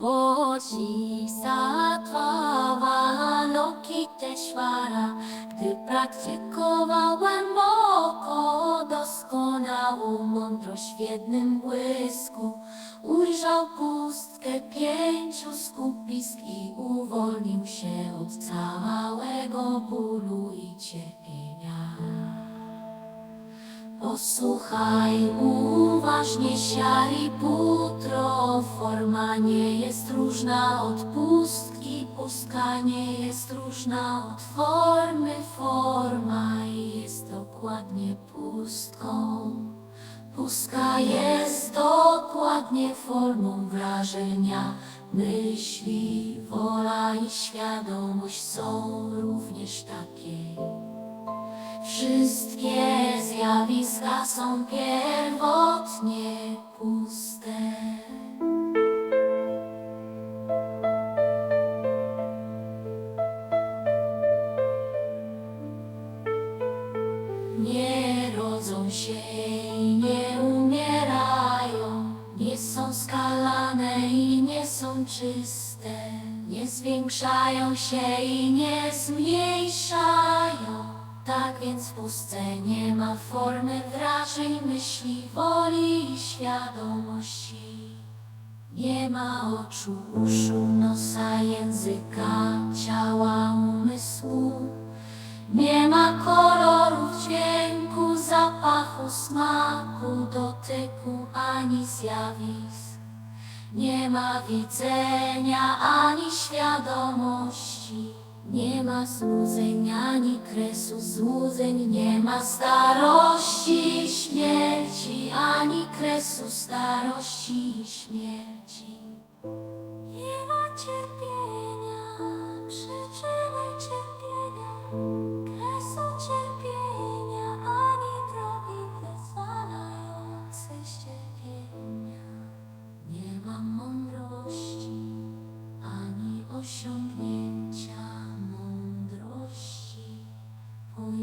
Bodhisattva Lokiteshvara Gdy praktykował głęboko doskonałą mądrość w jednym błysku Ujrzał pustkę pięciu skupisk i uwolnił się od całego bólu i cierpienia. Posłuchaj uważnie, siari putro, forma nie jest różna od pustki, pustka nie jest różna od formy, forma jest dokładnie pustką. Pustka jest dokładnie formą wrażenia, myśli, wola i świadomość są również takie. Wszystkie zjawiska są pierwotnie puste. Nie rodzą się i nie umierają, nie są skalane i nie są czyste, nie zwiększają się i nie zmniejszają. Tak więc w pustce nie ma formy wrażeń, myśli, woli i świadomości. Nie ma oczu, uszu, nosa, języka, ciała, umysłu. Nie ma kolorów, dźwięku, zapachu, smaku, dotyku ani zjawisk. Nie ma widzenia ani świadomości. Nie ma złudzeń ani kresu złudzeń. Nie ma starości śmierci ani kresu starości śmierci.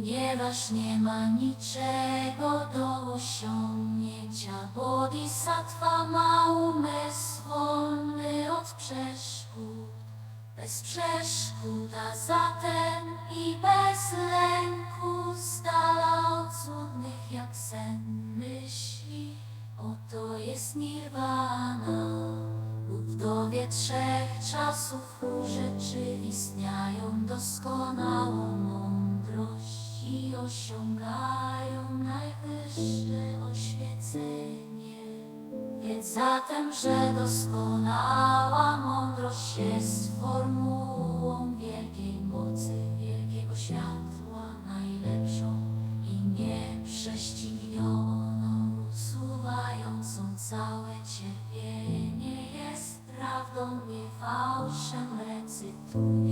Ponieważ nie ma niczego do osiągnięcia. Bodhisattva ma umysł wolny od przeszkód, bez przeszkód, a zatem i bez lęku, z dala od cudnych jak sen myśli. Oto jest nirvana, budowie trzech czasów urzeczywistniają doskonałą mądrość i osiągają najwyższe oświecenie. Wiedz zatem, że doskonała mądrość jest formułą wielkiej mocy, wielkiego światła, najlepszą i nieprześcignioną, usuwającą całe cierpienie. Jest prawdą, nie fałszem, recytuj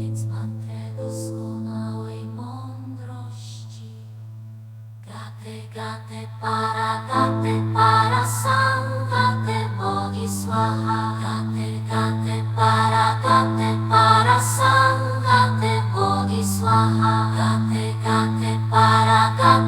Gate, gate, para, gate, para, sange, gate, bogiswaha. Gate, gate, para, gate, para, sange, gate, bogiswaha. Gate, gate, para.